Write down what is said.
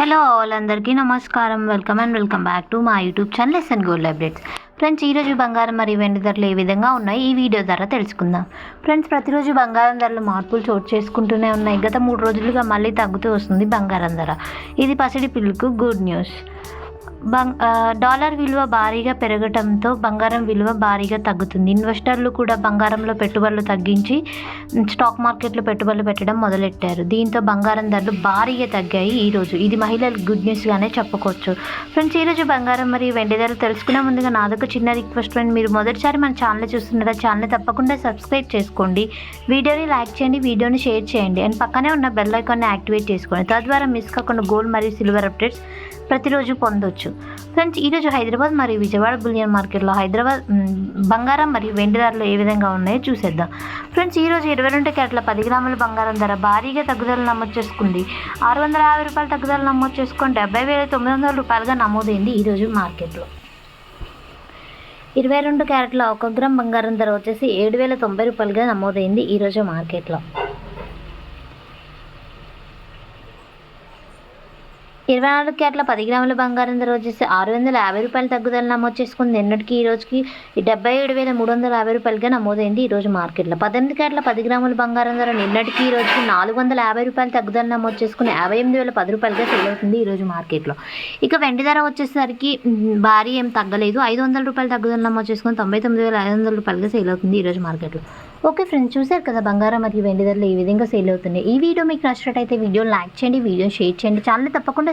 Hello all అందరికీ నమస్కారం. Welcome and welcome back to మా YouTube channel S and gold updates friends ఈరోజు బంగారం మరియు వెండి ధరలు ఏ విధంగా ఉన్నాయి? ఈ వీడియో ద్వారా తెలుసుకుందాం. ఫ్రెండ్స్ ప్రతిరోజు బంగారం ధరలు మార్పులు చోటు చేసుకుంటూనే ఉన్నాయి. గత మూడు రోజులుగా మళ్ళీ తగ్గుతూ వస్తుంది బంగారం ధర. ఇది పసిడి పిల్లకు గుడ్ న్యూస్ బంగ్ డాలర్ విలువ భారీగా పెరగటంతో బంగారం విలువ భారీగా తగ్గుతుంది. ఇన్వెస్టర్లు కూడా బంగారంలో పెట్టుబడులు తగ్గించి స్టాక్ మార్కెట్లో పెట్టుబడులు పెట్టడం మొదలెట్టారు. దీంతో బంగారం ధరలు భారీగా తగ్గాయి ఈరోజు ఇది మహిళలకు గుడ్ న్యూస్గానే చెప్పుకోవచ్చు. ఫ్రెండ్స్ ఈరోజు బంగారం మరియు వెండి ధరలు తెలుసుకునే ముందుగా నాదొక చిన్న రిక్వెస్ట్ ఫ్రెండ్ మీరు మొదటిసారి మన ఛానల్ చూస్తున్నారా ఛానల్ తప్పకుండా సబ్స్క్రైబ్ చేసుకోండి. వీడియోని లైక్ చేయండి వీడియోని షేర్ చేయండి. అండ్ పక్కనే ఉన్న బెల్ ఐకాన్ని యాక్టివేట్ చేసుకోండి. తద్వారా మిస్ కాకుండా గోల్డ్ మరియు సిల్వర్ అప్డేట్స్ ప్రతిరోజు పొందొచ్చు. ఫ్రెండ్స్ ఈరోజు హైదరాబాద్ మరియు విజయవాడ బులియన్ మార్కెట్లో హైదరాబాద్ బంగారం మరియు వెండి ధరలు ఏ విధంగా ఉన్నాయో చూసేద్దాం. ఫ్రెండ్స్ ఈరోజు ఇరవై రెండు క్యారెట్ల పది గ్రాముల బంగారం ధర భారీగా తగ్గుదల నమోదు చేసుకుంది. ఆరు వందల యాభై రూపాయల తగ్గుదల నమోదు చేసుకొని డెబ్బై వేల తొమ్మిది వందల రూపాయలుగా నమోదైంది ఈరోజు మార్కెట్లో. ఇరవై రెండు క్యారెట్ల ఒక గ్రామ్ బంగారం ధర వచ్చేసి ఏడు వేల తొంభై రూపాయలుగా నమోదైంది ఈరోజు మార్కెట్లో. ఇరవై నాలుగు క్యారెట్ల పది గ్రాముల బంగారం ధర వచ్చేసి ఆరు వందల యాభై రూపాయల తగ్గుదల నమోదు చేసుకుంది. నిన్నటికి ఈ రోజుకి డెబ్బై ఏడు వేల మూడు వందల యాభై రూపాయలుగా నమోదైంది ఈ రోజు మార్కెట్లో. పద్దెనిమిది క్యారెట్ల పది గ్రాముల బంగారం ధర నిన్నటికి ఈ రోజుకి నాలుగు వందల యాభై రూపాయల తగ్గుదల నమోదు చేసుకుని యాభై ఎనిమిది వేల పది రూపాయలుగా సేల్ అవుతుంది ఈ రోజు మార్కెట్లో. ఇక వెండి ధర వచ్చేసరికి భారీ ఏం తగ్గలేదు. ఐదు వందల రూపాయల తగ్గుదల నమోదు చేసుకుని తొంభై తొమ్మిది వేల ఐదు వందల రూపాయలుగా సేల్ అవుతుంది ఈ రోజు మార్కెట్లో. ఓకే ఫ్రెండ్స్ చూసారు కదా బంగారం మరియు వెండి ధరలు ఈ విధంగా సేల్ అవుతున్నాయి. ఈ వీడియో మీకు నచ్చినట్టయితే వీడియో లైక్ చేయండి వీడియో షేర్ చేయండి. ఛానల్ తప్పకుండా